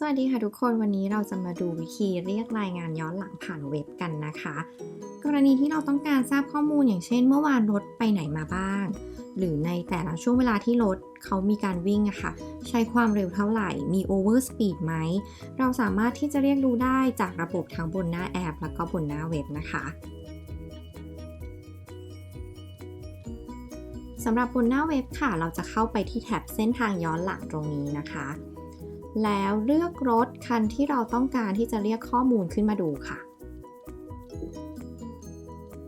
สวัสดีค่ะทุกคนวันนี้เราจะมาดูวิธีเรียกรายงานย้อนหลังผ่านเว็บกันนะคะ กรณีที่เราต้องการทราบข้อมูลอย่างเช่น เมื่อวานรถไปไหนมาบ้าง หรือในแต่ละช่วงเวลาที่รถเขามีการวิ่งอะค่ะ ใช้ความเร็วเท่าไหร่มีโอเวอร์สปีดไหม เราสามารถที่จะเรียกรู้ได้จากระบบทั้งบนหน้าแอป แล้วก็บนหน้าเว็บนะคะสำหรับบนหน้าเว็บค่ะ เราจะเข้าไปที่แท็บเส้นทางย้อนหลังตรงนี้นะคะ แล้วเลือกรถคันที่เราต้องการที่จะเรียกข้อมูลขึ้นมาดูค่ะ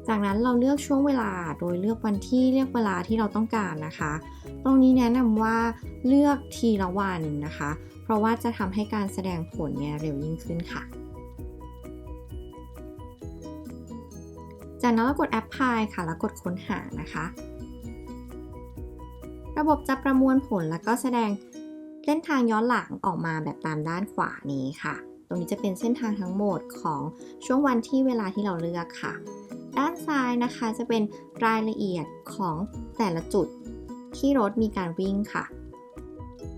จากนั้นเราเลือกช่วงเวลาโดยเลือกวันที่เลือกเวลาที่เราต้องการนะคะ ตรงนี้แนะนำว่าเลือกทีละวันนะคะ เพราะว่าจะทำให้การแสดงผลเนี่ยเร็วยิ่งขึ้นค่ะจากนั้นเรากดแอปพลายค่ะ แล้วกดค้นหานะคะ ระบบจะประมวลผลแล้วก็แสดง เส้นทางย้อนหลังออกมาแบบตามด้านขวานี้ค่ะ ตรงนี้จะเป็นเส้นทางทั้งหมดของช่วงวันที่เวลาที่เราเลือกค่ะ ด้านซ้ายนะคะจะเป็นรายละเอียดของแต่ละจุดที่รถมีการวิ่งค่ะ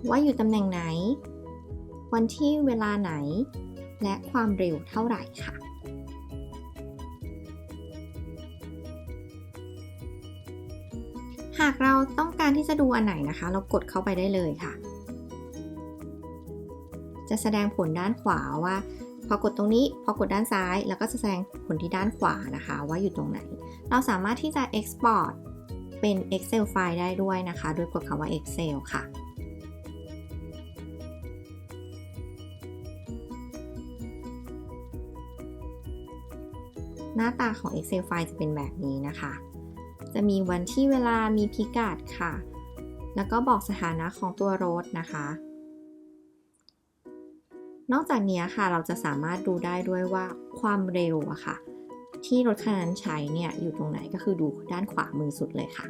ว่าอยู่ตำแหน่งไหน วันที่เวลาไหน และความเร็วเท่าไหร่ค่ะหากเราต้องการที่จะดูอันไหนนะคะ เรากดเข้าไปได้เลยค่ะ จะแสดงผลด้านขวาว่า พอกดตรงนี้พอกดด้านซ้าย แล้วก็จะแสดงผลที่ด้านขวานะคะ ว่าอยู่ตรงไหน เราสามารถที่จะ export เป็น Excel ไฟล์ได้ด้วยนะคะ โดยกดคำว่า Excel ค่ะหน้าตาของ Excel ไฟล์จะเป็นแบบนี้นะคะ จะมีวันที่เวลา มีพิกัดค่ะ แล้วก็บอกสถานะของตัวรถนะคะ นอกจากนี้ค่ะเราจะสามารถดูได้ด้วยว่าความเร็วอะค่ะ ที่รถคันนั้นใช้เนี่ยอยู่ตรงไหนก็คือดูด้านขวามือสุดเลยค่ะ